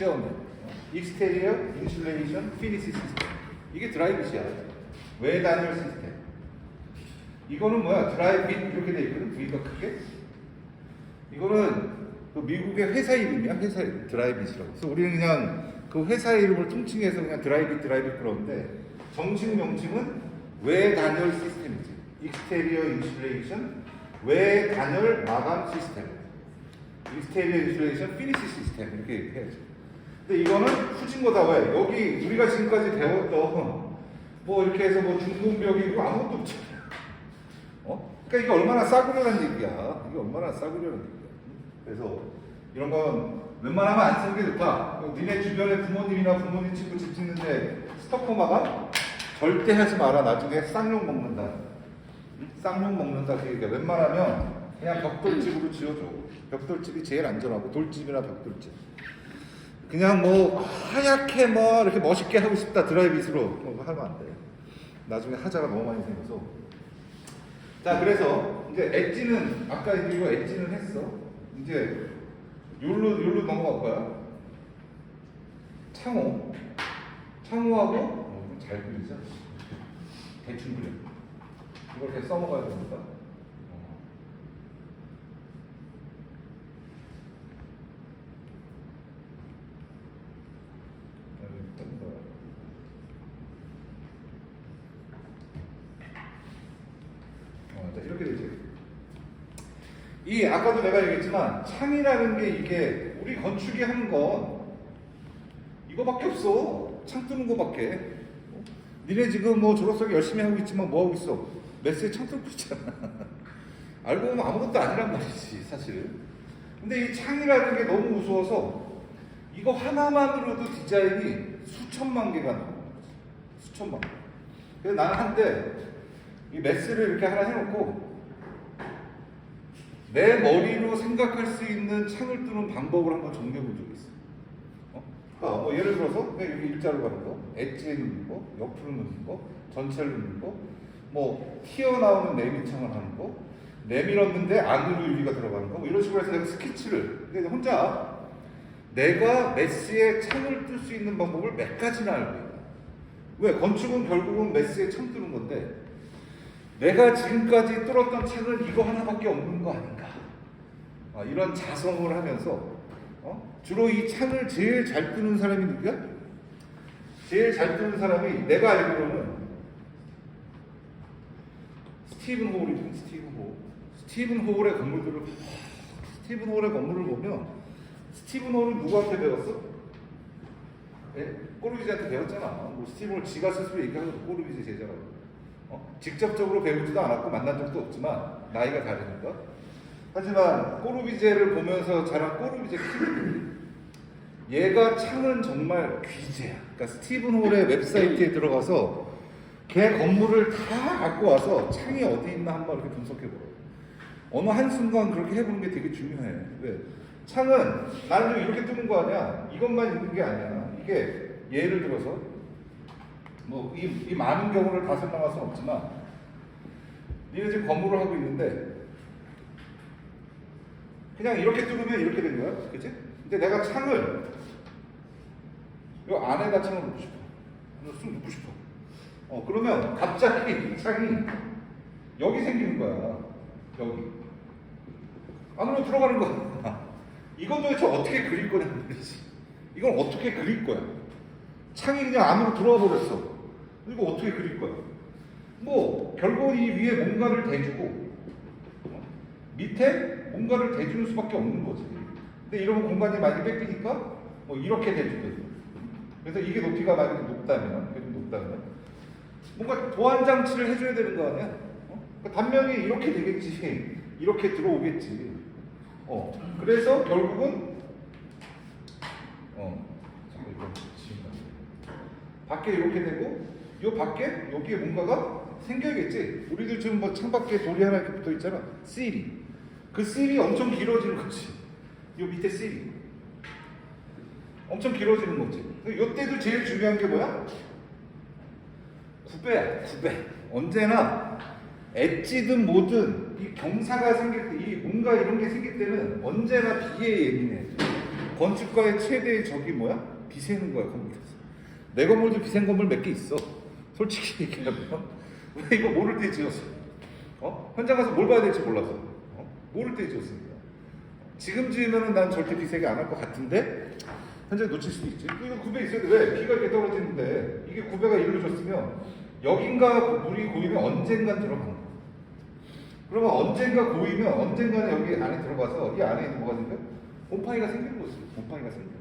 쉐어는 익스테리어 인슐레이션 피니시 시스템. 이게 드라이빗이야. 외단열 시스템? 이거는 뭐야? 드라이빗 이렇게 돼 있거든 V가 크게. 이거는 그 미국의 회사 이름이야 회사 드라이빗이라고. 그래서 우리는 그냥 그 회사 이름을 통칭해서 그냥 드라이빗 드라이빗 그러는데 정식 명칭은 외단열 시스템이지? 익스테리어 인슐레이션 외단열 마감 시스템? 익스테리어 인슐레이션 피니시 시스템. 이렇게 해야지 근데 이거는 후진 거다 왜 여기 우리가 지금까지 배웠던 뭐 이렇게 해서 뭐 중공벽이고 아무것도 없잖아 어? 그러니까 이게 얼마나 싸구려란 얘기야. 이게 얼마나 싸구려란 얘기야. 그래서 이런 건 웬만하면 안 쓰는 게 좋다. 니네 주변에 부모님이나 부모님 친구 집 짓는데 스토커 마감 절대 하지 마라. 나중에 쌍욕 먹는다. 응? 쌍욕 먹는다. 그 얘기야. 웬만하면 그냥 벽돌집으로 지어줘. 벽돌집이 제일 안전하고 돌집이나 벽돌집. 그냥 뭐 하얗게 뭐 이렇게 멋있게 하고 싶다 드라이빗으로 그거 하면 안 돼. 나중에 하자가 너무 많이 생겨서. 자 그래서 이제 엣지는 아까 이거 엣지는 했어. 이제 요로 요로 넘어갈 거야. 창호. 창호하고 어, 잘 그리죠 대충 그려. 이걸 이렇게 써먹어야 됩니다 어. 여기 뜬 거야. 어, 자, 이렇게 되지. 이 아까도 내가 얘기했지만 창이라는 게 이게 우리 건축이 하는 건 이거밖에 없어. 창 뜨는 거밖에. 어? 니네 지금 뭐 졸업석에 열심히 하고 있지만 뭐 하고 있어? 메스에 창 뚫고 있잖아. 알고 보면 아무것도 아니란 말이지 사실은. 근데 이 창이라는 게 너무 무서워서 이거 하나만으로도 디자인이 수천만 개가 거지. 수천만 개. 그래서 나는 한때 이 메스를 이렇게 하나 해놓고 내 머리로 생각할 수 있는 창을 뜨는 방법을 한번 정리해 본 적이 있어. 어? 어, 뭐 예를 들어서 그냥 여기 일자로 가는 거, 엣지에 넣는 거, 옆으로 넣는 거, 전체를 넣는 거, 뭐 튀어나오는 내미창을 하는 거, 내밀었는데 안으로 유리가 들어가는 거, 뭐 이런 식으로 해서 내가 스케치를 근데 혼자 내가 메스에 창을 뜰 수 있는 방법을 몇 가지나 알고 있다. 왜? 건축은 결국은 메스에 창 뜨는 건데 내가 지금까지 뚫었던 창은 이거 하나밖에 없는 거 아닌가? 아, 이런 자성을 하면서 어? 주로 이 창을 제일 잘 뜨는 사람이 누구야? 제일 잘 뜨는 사람이 내가 알기로는 스티븐 홀이죠. 스티븐 홀. 스티븐 홀의 건물들을 스티븐 홀의 건물을 보면 스티븐 홀은 누구한테 배웠어? 예? 꼬르비즈한테 배웠잖아. 뭐 스티븐 홀 지가 스스로 얘기하고 꼬르비즈 제자라고. 어? 직접적으로 배우지도 않았고 만난 적도 없지만 나이가 다르니까. 하지만 꼬르비제를 보면서 자란 꼬르비제 키드 얘가 창은 정말 귀재야. 그러니까 스티븐 홀의 웹사이트에 들어가서 걔 건물을 다 갖고 와서 창이 어디 있나 한번 이렇게 분석해 보라고. 어느 한순간 그렇게 해보는 게 되게 중요해. 왜? 창은 나는 좀 이렇게 뜨는 거 아니야. 이것만 있는 게 아니야. 이게 예를 들어서 뭐이이 많은 경우를 다 설명할 수는 없지만 니네 지금 건물을 하고 있는데 그냥 이렇게 뚫으면 이렇게 된 거야. 그치? 근데 내가 창을 요 안에다 창을 놓고 싶어. 쑥 놓고 싶어. 어, 그러면 갑자기 이 창이 여기 생기는 거야. 여기. 안으로 들어가는 거야. 이건 도대체 어떻게 그릴 거냐는 말이지. 이건 어떻게 그릴 거야. 창이 그냥 안으로 들어와 버렸어. 이거 어떻게 그릴 거야. 뭐, 결국 이 위에 뭔가를 대주고, 어? 밑에 뭔가를 대주는 수밖에 없는 거지. 근데 이러면 공간이 많이 뺏기니까, 뭐, 이렇게 대주거든. 그래서 이게 높이가 만약에 높다면, 그래도 높다면, 뭔가 보안 장치를 해줘야 되는 거 아니야? 어? 그러니까 단면이 이렇게 되겠지, 이렇게 들어오겠지. 어, 그래서 결국은 어. 밖에 이렇게 되고, 요 밖에 여기에 뭔가가 생겨야겠지. 우리들 지금 뭐 창밖에 돌이 하나 이렇게 붙어 있잖아. 실이. 그 실이 엄청 길어지는 거지. 요 밑에 실이. 엄청 길어지는 거지. 요때도 제일 중요한 게 뭐야? 구배야, 구배. 언제나 엣지든 뭐든 이 경사가 생길 때, 이 뭔가 이런 게 생길 때는 언제나 비에 예민해. 건축가의 최대의 적이 뭐야? 비세는 거야 건물에서. 내 건물도 비센 건물 몇 개 있어. 솔직히 얘기하면 왜 이거 모를 때 지었어? 어? 현장 가서 뭘 봐야 될지 몰라서 어? 모를 때 지었으니까. 지금 지으면은 난 절대 비세게 안할 것 같은데 현장에 놓칠 수도 있지. 이거 구배 있어야 돼. 왜? 비가 이렇게 떨어지는데 이게 구배가 이루어졌으면 여긴가 물이 고이면 언젠간 들어간 거야. 그러면 언젠가 고이면 언젠가는 여기 안에 들어가서 이 안에 뭐가 생겨? 곰팡이가 생기는 거지. 곰팡이가 생겨.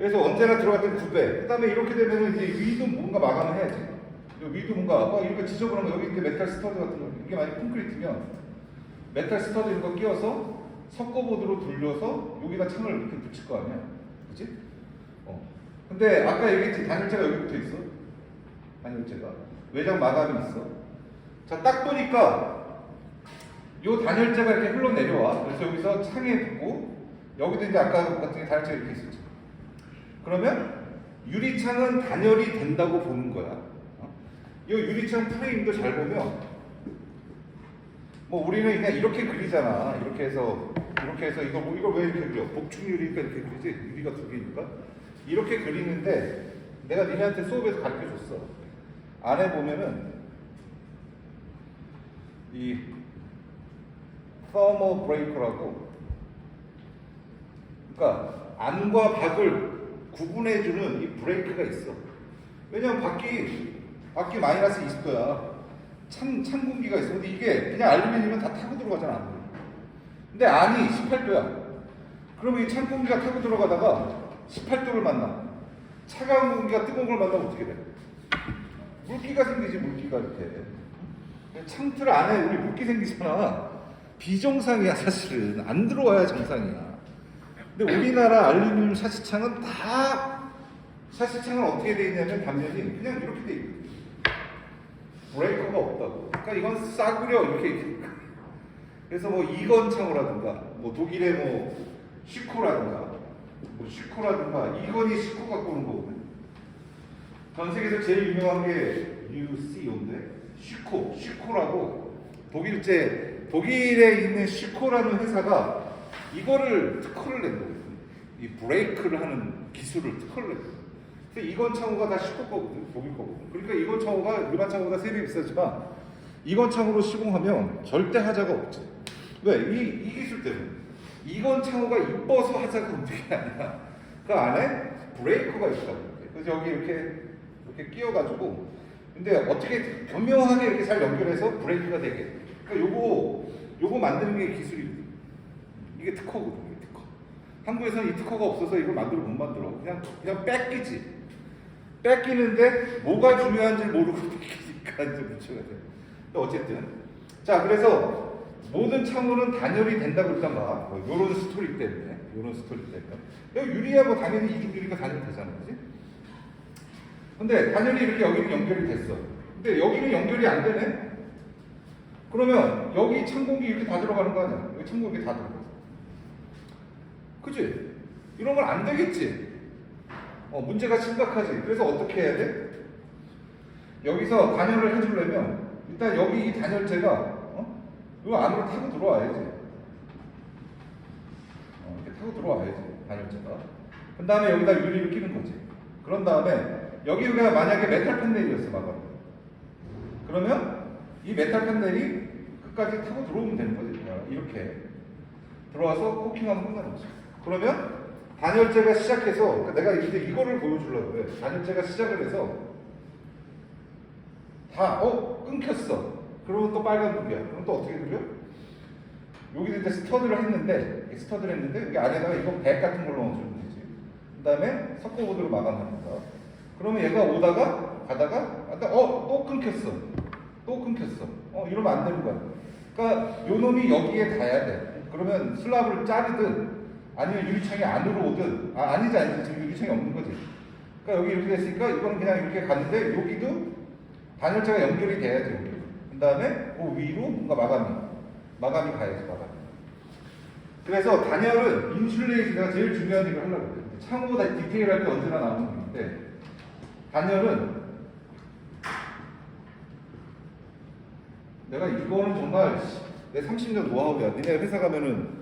그래서 언제나 들어갔던 구배. 그 다음에 이렇게 되면 이제 위도 뭔가 마감을 해야지. 이 위도 뭔가 막 이렇게 지저분한 거 여기 이렇게 메탈 스터드 같은 거 이게 만약 콘크리트면 메탈 스터드 이런 거 끼워서 석고보드로 돌려서 여기다 창을 이렇게 붙일 거 아니야. 그지? 어. 근데 아까 얘기했지 단열재가 여기 붙어 있어. 단열재가 외장 마감이 있어. 자 딱 보니까 요 단열재가 이렇게 흘러내려와. 그래서 여기서 창에 붙고 여기도 이제 아까 같은 게 단열재 이렇게 있었죠. 그러면 유리창은 단열이 된다고 보는 거야. 어? 이 유리창 프레임도 잘 보면 뭐 우리는 그냥 이렇게 그리잖아. 이렇게 해서 이렇게 해서 이거 뭐 이걸 왜 이렇게 그려? 복층 유리니까 이렇게 그리지. 유리가 두 개니까 이렇게 그리는데 내가 니네한테 수업에서 가르쳐 줬어. 안에 보면은 이 thermal breaker라고 그러니까 안과 밖을 구분해주는 이 브레이크가 있어. 왜냐면 밖이 밖이 마이너스 20도야. 찬, 찬 공기가 있어. 근데 이게 그냥 알루미늄은 다 타고 들어가잖아. 근데 안이 18도야. 그러면 이 찬 공기가 타고 들어가다가 18도를 만나. 차가운 공기가 뜨거운 걸 만나면 어떻게 돼? 물기가 생기지, 물기가 이렇게. 창틀 안에 우리 물기 생기잖아. 비정상이야, 사실은. 안 들어와야 정상이야. 근데 우리나라 알루미늄 샤시창은 다 샤시창은 어떻게 돼 있냐면 단면이 그냥 이렇게 돼 있거든. 브레이커가 없다고. 그러니까 이건 싸구려 이렇게 있으니까. 그래서 뭐 이건 창호라든가 뭐 독일의 뭐 시코라든가 뭐 시코라든가 이건이 시코 갖고 오는 거거든. 전 세계에서 제일 유명한 게 UCO인데 시코, 시코라고 독일제 독일에 있는 시코라는 회사가 이거를 특허를 낸 거거든. 이 브레이크를 하는 기술을 특허를 냈어. 그래서 이건 창호가 다 시코 거거든, 독일 거거든. 그러니까 이건 창호가 일반 창호보다 세배 비싸지만 이건 창호로 시공하면 절대 하자가 없지. 왜? 이, 이 기술 때문에. 이건 창호가 이뻐서 하자가 없는 게 아니라 그 안에 브레이커가 있다고. 그래서 여기 이렇게 이렇게 끼워가지고 근데 어떻게 교묘하게 이렇게 잘 연결해서 브레이크가 되게. 그러니까 요거 요거 만드는 게 기술이 이게 특허거든, 이게 특허. 한국에서는 이 특허가 없어서 이걸 만들어 못 만들어. 그냥 그냥 뺏기지. 뺏기는데 뭐가 중요한지 모르고 뺏기니까 이제 문제가 돼. 어쨌든 자 그래서 모든 창호는 단열이 된다고 일단 봐. 뭐 요런 스토리 때문에, 요런 스토리 때문에. 뭐 당연히 이중 유리가 단열이 되잖아, 그지? 근데 단열이 이렇게 여기는 연결이 됐어. 근데 여기는 연결이 안 되네. 그러면 여기 창공기 이렇게 다 들어가는 거 아니야? 여기 창공기 다 들어가. 그지? 이런 건 안 되겠지? 어, 문제가 심각하지. 그래서 어떻게 해야 돼? 여기서 단열을 해주려면 일단 여기 이 단열재가 어? 이 안으로 타고 들어와야지. 어, 이렇게 타고 들어와야지 단열재가. 그 다음에 여기다 유리를 끼는 거지. 그런 다음에 여기가 만약에 메탈 판넬이었어, 막아. 그러면 이 메탈 판넬이 끝까지 타고 들어오면 되는 거지. 이렇게 들어와서 코킹하면 끝나는 거지. 그러면 단열재가 시작해서 그러니까 내가 이제 이거를 보여주려고 해. 단열재가 시작을 해서 다 어 끊겼어. 그러면 또 빨간 불이야. 그럼 또 어떻게 그려? 여기도 이제 스터드를 했는데 이 스터드를 했는데 여기 안에다가 이거 백 같은 걸로 넣어주면 되지. 그 다음에 석고보드로 마감합니다. 그러면 얘가 오다가 가다가 아까 어또 끊겼어. 또 끊겼어. 어 이러면 안 되는 거야. 그러니까 요 놈이 여기에 닿아야 돼. 그러면 슬랍을 자르든 아니면 유리창이 안으로 오든 아 아니지 아니지 지금 유리창이 없는 거지. 그러니까 여기 이렇게 됐으니까 이건 그냥 이렇게 갔는데 여기도 단열재가 연결이 돼야지 여기. 그 다음에 그 위로 뭔가 마감이 마감이 가야지 마감이. 그래서 단열은 인슐레이션가 제일 중요한 일을 하려고 그래요. 창호 다 디테일할 때 언제나 나오는 건데 단열은 내가 이거는 정말 내 30년 노하우야. 니네 회사 가면은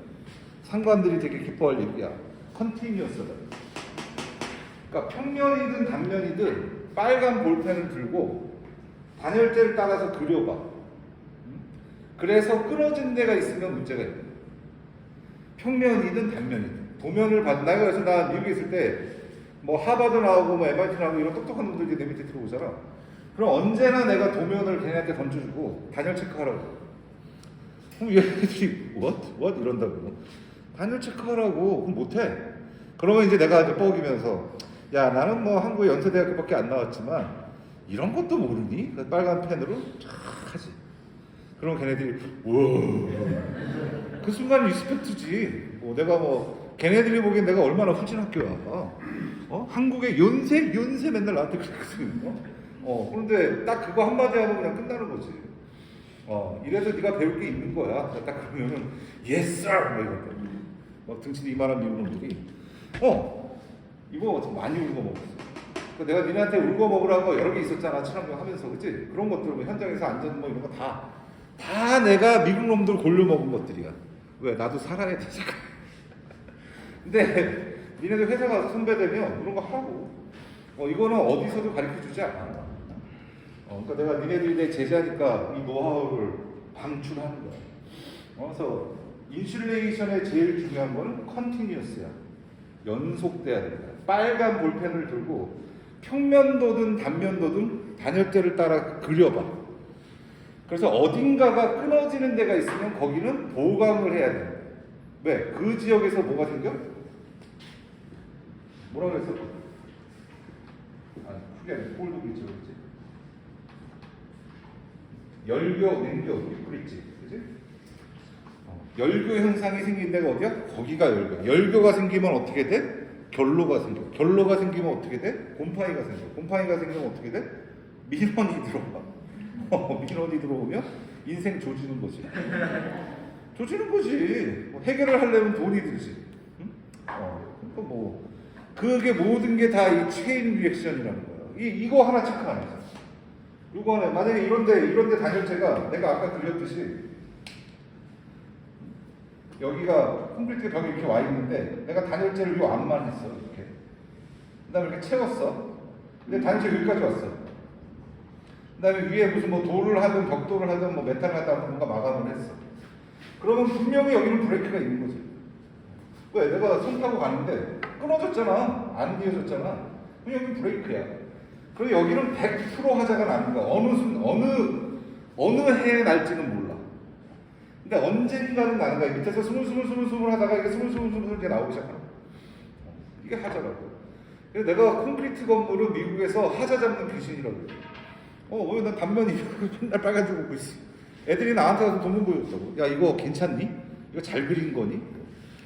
상관들이 되게 기뻐할 얘기야. 컨티뉴어스다. 그러니까 평면이든 단면이든 빨간 볼펜을 들고 단열재를 따라서 그려봐. 음? 그래서 끊어진 데가 있으면 문제가 있는 거야. 평면이든 단면이든 도면을 받. 내가 그래서 나 미국에 있을 때 뭐 하버드 나오고 뭐 MIT 나오고 이런 똑똑한 놈들이 내 밑에 들어오잖아. 그럼 언제나 내가 도면을 걔네한테 던져주고 단열 체크하라고. 그럼 얘네들이 what? what? 이런다고. 단열 체크하라고. 그럼 못해. 그러면 이제 내가 이제 뻐기면서 야 나는 뭐 한국 연세대학교밖에 안 나왔지만 이런 것도 모르니? 그래서 빨간 펜으로 쫙 하지. 그럼 걔네들이 우와 그 순간 리스펙트지. 뭐 내가 뭐 걔네들이 보기엔 내가 얼마나 후진 학교야. 어? 한국의 연세 연세 맨날 나한테 그랬거든. 어? 어 그런데 딱 그거 한마디 하고 그냥 끝나는 거지. 어 이래서 네가 배울 게 있는 거야. 딱 그러면은 yes sir 막 이런다. 막 등치도 이만한 미국 놈들이 어 이거 좀 많이 울고 먹었어. 그 내가 니네한테 울고 먹으라고 여러 개 있었잖아 친환경 하면서 그치? 그런 것들 뭐 현장에서 앉은 뭐 이런 거 다 다 내가 미국 놈들 골려 먹은 것들이야. 왜 나도 살아야 되잖아. 근데 니네들 회사 가서 선배 되면 그런 거 하고 어 이거는 어디서도 가르쳐 주지 않아. 어, 그러니까 내가 니네들이 내 제자니까 이 노하우를 방출하는 거야. 어, 그래서 인슐레이션의 제일 중요한 거는 컨티뉴어스야. 연속돼야 된다. 빨간 볼펜을 들고 평면도든 단면도든 단열재를 따라 그려봐. 그래서 어딘가가 끊어지는 데가 있으면 거기는 보강을 해야 돼. 왜? 그 지역에서 뭐가 생겨? 뭐라 그랬어? 아, 그게 아니라 폴독이지, 그렇지? 열교, 냉교, 그랬지, 그지? 어, 열교 현상이 생긴 데가 어디야? 거기가 열교. 열교가 생기면 어떻게 돼? 결로가 생겨. 결로가 생기면 어떻게 돼? 곰팡이가 생겨. 곰팡이가 생기면 어떻게 돼? 민원이 들어와. 어, 민원이 들어오면 인생 조지는 거지. 조지는 거지. 뭐 해결을 하려면 돈이 들지. 응? 어, 그러니까 뭐 그게 모든 게 다 이 체인 리액션이라는 거예요. 이 이거 하나 체크 안 해서. 이거 하나 만약에 이런데 이런데 단열재가 내가 아까 그렸듯이 여기가 콘크리트 벽이 이렇게 와 있는데 내가 단열재를 요 앞만 했어 이렇게. 그 다음에 이렇게 채웠어. 근데 단열재 여기까지 왔어. 그 다음에 위에 무슨 뭐 돌을 하든 벽돌을 하든 뭐 메탈을 하든 뭔가 마감을 했어. 그러면 분명히 여기는 브레이크가 있는 거지. 왜? 내가 손 타고 가는데 끊어졌잖아. 안 이어졌잖아. 그럼 여기 브레이크야. 그리고 여기는 100% 하자가 거야. 어느 순 어느 어느 해에 날지는 몰라. 근데 언젠가는 나는 거야. 밑에서 스물 스물 스물 스물 하다가 이게 스물 스물 스물 이렇게 나오기 시작하는 거야. 이게 하자라고. 그래서 내가 콘크리트 건물을 미국에서 하자 잡는 귀신이라고. 어, 왜나 단면이 맨날 빨간색 입고 있어. 애들이 나한테 와서 돈을 보였다고. 야, 이거 괜찮니? 이거 잘 그린 거니?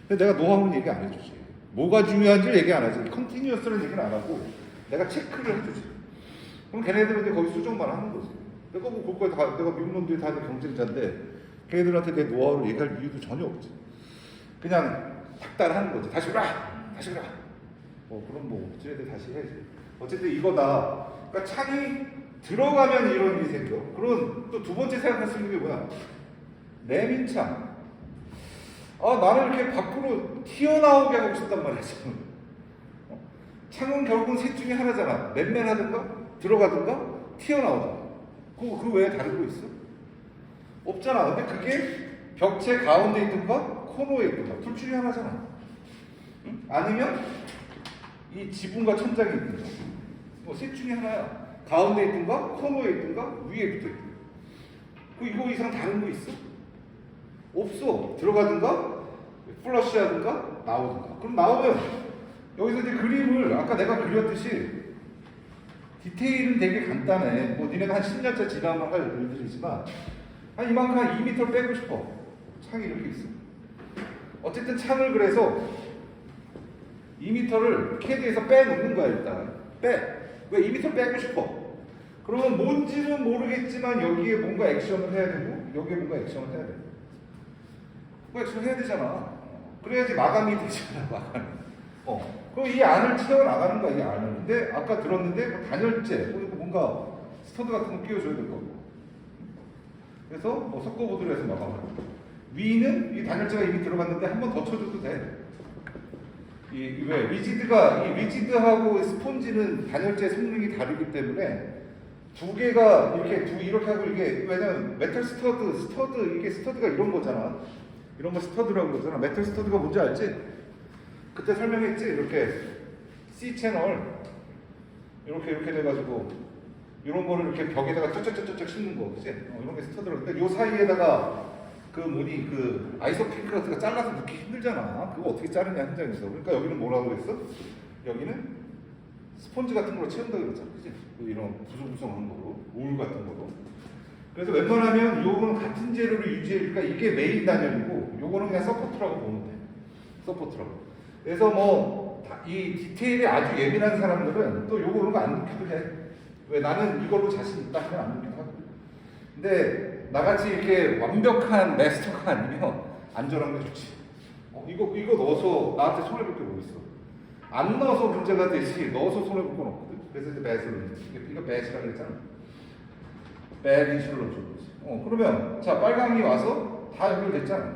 근데 내가 노하우는 얘기 안 해주지. 뭐가 중요한지 얘기 안 하지. 컨티뉴어스는 얘기는 안 하고 내가 체크를 해주지. 그럼 걔네들은 이제 거기 수정만 하는 거지. 내가 뭐 그거에 다, 내가 미국 놈들이 다 경쟁자인데 걔네들한테 내 노하우를 얘기할 이유도 전혀 없지. 그냥 닥달하는 거지. 다시 오라! 다시 오라! 뭐, 그럼 뭐, 쟤네들 다시 해야지. 어쨌든 이거다. 그러니까 창이 들어가면 이런 일이 생겨. 그럼 또두 번째 생각할 수 있는 게 뭐야? 내민창. 아, 나는 이렇게 밖으로 튀어나오게 하고 싶단 말이야, 지금. 어? 창은 결국은 셋 중에 하나잖아. 맨맨하든가, 들어가든가, 튀어나오든가. 그, 그 외에 다른 거 있어? 없잖아. 근데 그게 벽체 가운데 있든가, 코너에 있든가. 둘 중에 하나잖아. 응? 아니면 이 지붕과 천장이 있든가. 뭐셋 중에 하나야. 가운데 있든가, 코너에 있든가, 위에 붙어 있든가. 그 이거 이상 다른 거 있어? 없어. 들어가든가, 플러시 하든가, 나오든가. 그럼 나오면 여기서 이제 그림을 아까 내가 그렸듯이 디테일은 되게 간단해. 뭐 니네가 한 10년째 지나면 할 일들이지만 한 이만큼 한 2m 빼고 싶어. 창이 이렇게 있어. 어쨌든 창을 그래서 2m를 캐드에서 빼놓는 거야 일단. 빼. 왜 2m 빼고 싶어? 그러면 뭔지는 모르겠지만 여기에 뭔가 액션을 해야 되고 여기에 뭔가 액션을 해야 돼. 뭐 액션을 해야 되잖아. 그래야지 마감이 되잖아 마감이. 어. 그럼 이 안을 채워 나가는 거야 이 안을. 근데 아까 들었는데 뭐 단열재 그리고 뭔가 스터드 같은 거 끼워줘야 될 거고. 그래서 뭐 석고보드로 해서 마감하고. 위는 이 단열재가 이미 들어갔는데 한 번 더 쳐줘도 돼. 이왜 리지드가 이 리지드하고 스폰지는 단열재 성능이 다르기 때문에 두 개가 이렇게 두 이렇게 하고 이게 왜냐면 메탈 스터드 스터드 이게 스터드가 이런 거잖아. 이런 거 스터드라고 그러잖아. 메탈 스터드가 뭔지 알지? 그때 설명했지 이렇게 C 채널 이렇게 이렇게 돼가지고 이런 거를 이렇게 벽에다가 쩌쩌쩌쩌 씹는 거, 그지? 어, 이런 게 스터드로. 근데 요 사이에다가 그 뭐니 그 아이소핑크 같은 거 잘라서 넣기 힘들잖아. 그거 어떻게 자르냐 현장에서. 그러니까 여기는 뭐라고 그랬어? 여기는 스펀지 같은 걸로 채운다 그랬잖아, 그지? 그 이런 부성부성한 거로, 울 같은 거로. 그래서 웬만하면 요거는 같은 재료를 유지해, 그러니까 이게 메인 단열이고, 요거는 그냥 서포트라고 보면 돼. 서포트라고. 그래서 뭐 이 디테일에 아주 예민한 사람들은 또 요거는 안 넣기도 해. 왜 나는 이걸로 자신 있다 하면 안 하고. 근데 나같이 이렇게 완벽한 마스터가 아니면 안전한 게 좋지. 어, 이거 이거 넣어서 나한테 손해 볼 게 뭐 있어? 안 넣어서 문제가 되지 넣어서 손해 볼 건 없거든. 그래서 이제 배스를 이거 배스라 그랬잖아. 배 인슐런트 거지. 어 그러면 자 빨강이 와서 다 연결됐잖아.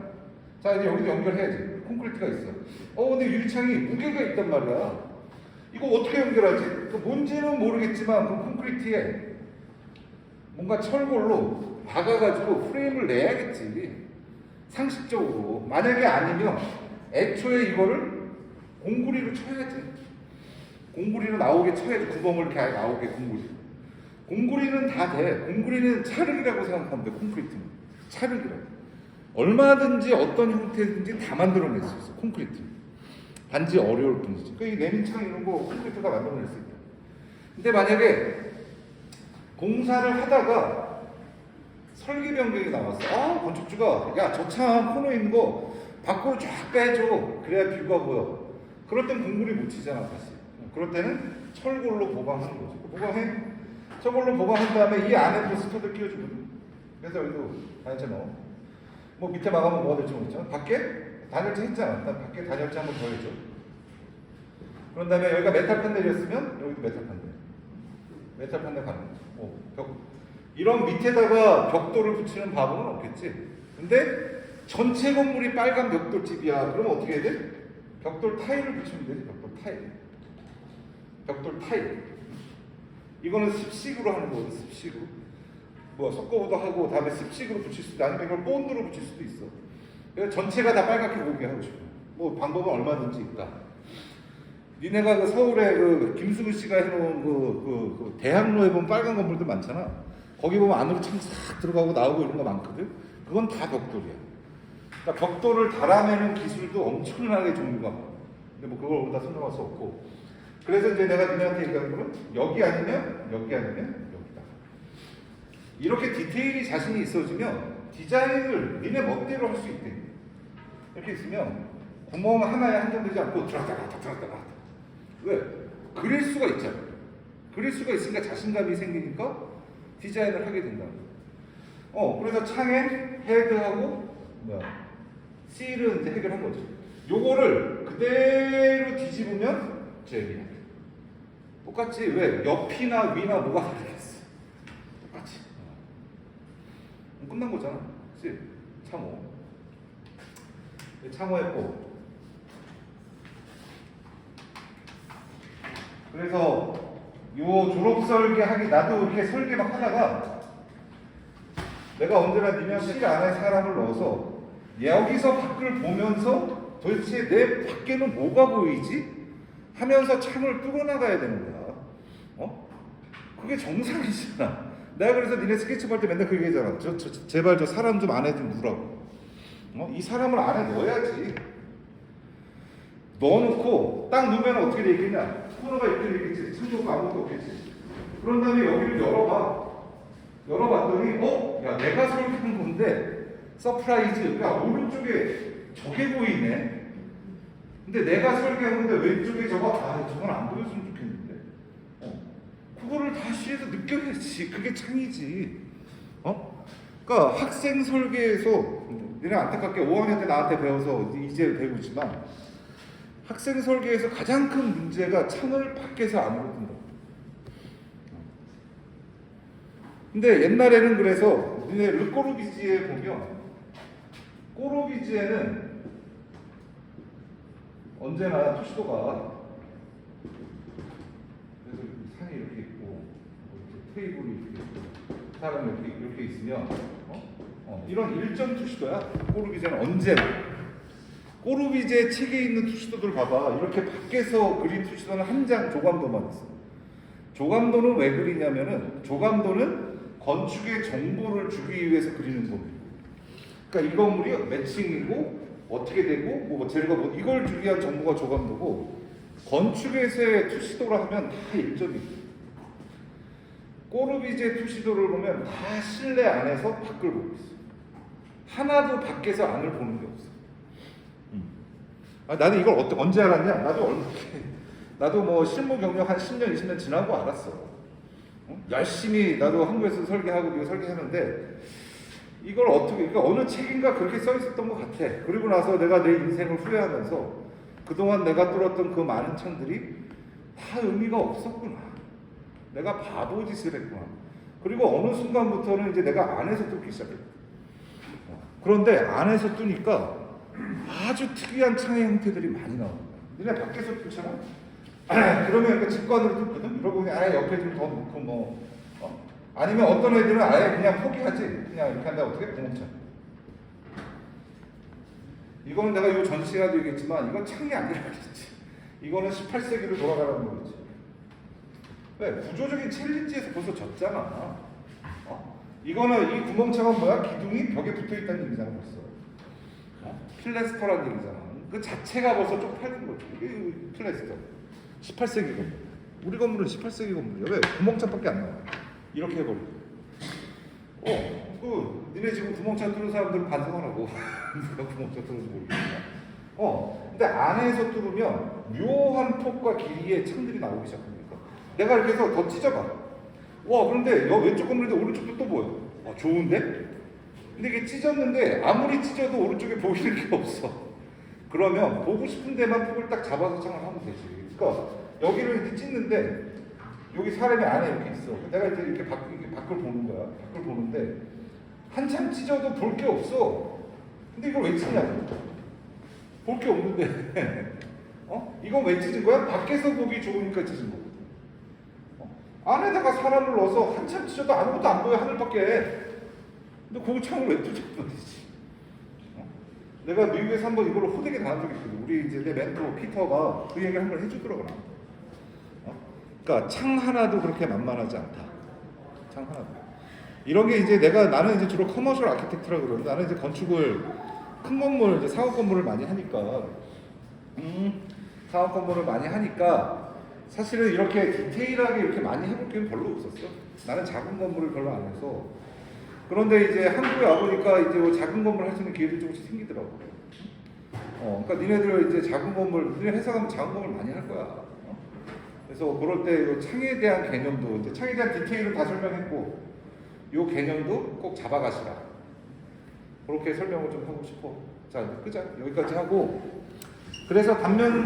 자 이제 여기도 연결해야지. 콘크리트가 있어. 어 근데 유리창이 무게가 있단 말이야. 이거 어떻게 연결하지? 그 뭔지는 모르겠지만 그 콘크리트에 뭔가 철골로 박아가지고 프레임을 내야겠지. 상식적으로. 만약에 아니면 애초에 이거를 공구리로 쳐야지. 공구리로 나오게 쳐야지. 구멍을 이렇게 나오게 공구리. 공구리는 다 돼. 공구리는 찰흙이라고 생각하면 돼. 콘크리트는. 찰흙이라고. 얼마든지 어떤 형태든지 다 만들어낼 수 있어. 콘크리트. 단지 어려울 뿐이지. 그러니까 이 내민창 이런 거 콘크리트가 만들어낼 수 있다. 근데 만약에 공사를 하다가 설계 변경이 나왔어. 아, 건축주가 야, 저참 코너에 있는 거 밖으로 쫙 빼줘. 그래야 뷰가 보여. 그럴 땐못 치잖아, 다시. 그럴 때는 철골로 보강하는 거지. 보강해. 철골로 보강한 다음에 이 안에 또 스터드 끼워주거든. 그래서 여기도 단열재 넣어. 뭐 밑에 막으면 뭐가 될지 모르겠잖아. 밖에 단열재 했잖아. 나 밖에 단열재 한번 더 해줘. 그런 다음에 여기가 메탈 판넬이었으면 여기도 메탈 판넬. 메탈 판넬 가는 거죠. 어, 벽. 이런 밑에다가 벽돌을 붙이는 방법은 없겠지. 근데 전체 건물이 빨간 벽돌집이야. 그러면 어떻게 해야 돼? 벽돌 타일을 붙이면 되지. 벽돌 타일. 벽돌 타일. 이거는 습식으로 하는 거거든. 습식으로. 뭐 석고보도 하고 다음에 습식으로 붙일 수도 아니면 이걸 본드로 붙일 수도 있어. 그래서 전체가 다 빨갛게 보이게 하고 싶어. 뭐 방법은 얼마든지 있다. 니네가 그 서울에 그 김수근 씨가 해놓은 그, 그, 그 대학로에 보면 빨간 건물들 많잖아. 거기 보면 안으로 참싹 들어가고 나오고 이런 거 많거든. 그건 다 벽돌이야. 그러니까 벽돌을 달아내는 기술도 엄청나게 종류가 많아. 근데 뭐 그걸 다 설명할 수 없고. 그래서 이제 내가 니네한테 얘기하는 거는 여기 아니면 여기 아니면 여기다. 이렇게 디테일이 자신이 있어지면 디자인을 니네 멋대로 할 수 있대. 이렇게 있으면 구멍 하나에 한정되지 않고 들어갔다 나왔다 들어갔다 나왔다. 왜? 그릴 수가 있잖아. 그릴 수가 있으니까 자신감이 생기니까 디자인을 하게 된다. 어, 그래서 창에 헤드하고 뭐야 실은 이제 해결한 거죠. 요거를 그대로 뒤집으면 젤리야. 똑같지? 왜? 옆이나 위나 뭐가 다르겠어? 똑같이. 어. 끝난 거잖아. 그치? 창호. 창호했고. 그래서 요 졸업 설계 하기 나도 이렇게 설계 막 하다가 내가 언제나 니네한테 실 안에 사람을 넣어서 여기서 밖을 보면서 도대체 내 밖에는 뭐가 보이지? 하면서 창을 뚫어 나가야 되는 거야. 어? 그게 정상이잖아. 내가 그래서 니네 스케치 볼 때 맨날 그 얘기하잖아. 저, 저, 저, 제발 저 사람 좀 안에 좀 누라고. 어? 이 사람을 안에 넣어야지. 넣어놓고 딱 넣으면 어떻게 되겠냐? 코너가 이렇게 되겠지. 창조가 아무것도 없겠지. 그런 다음에 여기를 열어봐. 열어봤더니 어? 야 내가 설계한 건데 서프라이즈. 야 오른쪽에 저게 보이네. 근데 내가 설계한 건데 왼쪽에 저거 아 저건 안 보였으면 좋겠는데. 어. 그거를 다시 해서 느껴야지. 그게 창이지. 어? 그러니까 학생 설계에서 얘네 안타깝게 5학년 때 나한테 배워서 이제 배우지만 학생 설계에서 가장 큰 문제가 창을 밖에서 안으로 뜬다. 근데 옛날에는 그래서 니네 르꼬르비지에 보면 꼬르비지에는 언제나 투시도가 그래서 산이 이렇게 있고 뭐 테이블이 이렇게 있고 사람이 이렇게 이렇게 있으면 어? 어, 이런 일정 투시도야? 꼬르비제는 언제나 꼬르비제 책에 있는 투시도들 봐봐. 이렇게 밖에서 그린 투시도는 한 장 조감도만 있어. 조감도는 왜 그리냐면은 조감도는 건축의 정보를 주기 위해서 그리는 겁니다 그러니까 이 건물이 몇 층이고 어떻게 되고 뭐 재료가 뭐 이걸 주기 위한 정보가 조감도고 건축에서의 투시도라 하면 다 일점이에요. 꼬르비제 투시도를 보면 다 실내 안에서 밖을 보고 있어. 하나도 밖에서 안을 보는 게 없어. 아, 나는 이걸 어떠, 언제 알았냐? 나도 얼마 나도 뭐 실무 경력 한 10년, 20년 지나고 알았어. 어? 열심히 나도 한국에서 설계하고 이거 설계하는데 이걸 어떻게 그러니까 어느 책인가 그렇게 써 있었던 것 같아. 그리고 나서 내가 내 인생을 후회하면서 그동안 내가 뚫었던 그 많은 창들이 다 의미가 없었구나. 내가 바보 짓을 했구나. 그리고 어느 순간부터는 이제 내가 안에서 뚫기 시작했다. 어, 그런데 안에서 뚫니까 아주 특이한 창의 형태들이 많이 거야. 니네 밖에서 뚫잖아? 그러면 그 직관으로 뚫거든? 이러고 그냥 아예 옆에 좀 더 놓고 뭐 어? 아니면 어떤 애들은 아예 그냥 포기하지. 그냥 이렇게 한다 어떻게? 구멍창. 이거는 내가 요전 시간에도 얘기했지만 이건 창이 아니라 그랬지. 이거는 18세기로 돌아가라는 거겠지. 왜? 구조적인 챌린지에서 벌써 졌잖아. 어? 이거는 이 구멍창은 뭐야? 기둥이 벽에 붙어 있다는 얘기잖아 벌써. 어? 필레스터라는 얘기잖아. 그 자체가 벌써 쪽팔린 거지. 이게 필레스터. 18세기 건물. 우리 건물은 18세기 건물이야. 왜? 구멍창밖에 안 나와. 이렇게 해버리고. 어, 그 니네 지금 구멍차 뚫는 사람들 반성하라고. 누가 구멍차 뚫는지 모르겠다. 어, 근데 안에서 뚫으면 묘한 폭과 길이의 창들이 나오기 시작합니다. 내가 이렇게 해서 더 찢어봐. 와, 그런데 여 왼쪽 건물인데 오른쪽도 또 보여. 아, 좋은데? 근데 이게 찢었는데 아무리 찢어도 오른쪽에 보이는 게 없어. 그러면 보고 싶은 데만 폭을 딱 잡아서 창을 하면 되지. 그러니까 여기를 이렇게 찢는데 여기 사람이 안에 이렇게 있어. 내가 이제 이렇게 밖, 이렇게 밖을 보는 거야. 밖을 보는데 한참 찢어도 볼 게 없어. 근데 이걸 왜 찢냐고. 볼 게 없는데. 어? 이건 왜 찢은 거야? 밖에서 보기 좋으니까 찢은. 어? 안에다가 사람을 넣어서 한참 찢어도 아무것도 안 보여 하늘밖에. 근데 그 창을 왜 뚫냐 말이지. 어? 내가 미국에서 한번 이걸로 호되게 당한 적이 있거든. 우리 이제 내 멘토 피터가 그 얘기 한번 해주더라고. 나. 어? 그러니까 창 하나도 그렇게 만만하지 않다. 창 하나도. 이런 게 이제 내가 나는 이제 주로 커머셜 아키텍트라 그러는데 나는 이제 건축을 큰 건물 이제 사업 건물을 많이 하니까 음 사업 건물을 많이 하니까 사실은 이렇게 디테일하게 이렇게 많이 해볼 기회는 별로 없었어. 나는 작은 건물을 별로 안 해서 그런데 이제 한국에 와보니까 이제 뭐 작은 건물 할 수 있는 기회들이 조금씩 생기더라고. 어, 그러니까 니네들 이제 작은 건물, 니네 회사 가면 작은 건물 많이 할 거야. 어? 그래서 그럴 때요 창에 대한 개념도 이제 창에 대한 디테일은 다 설명했고, 요 개념도 꼭 잡아가시라. 그렇게 설명을 좀 하고 싶어. 자, 끄자. 여기까지 하고. 그래서 단면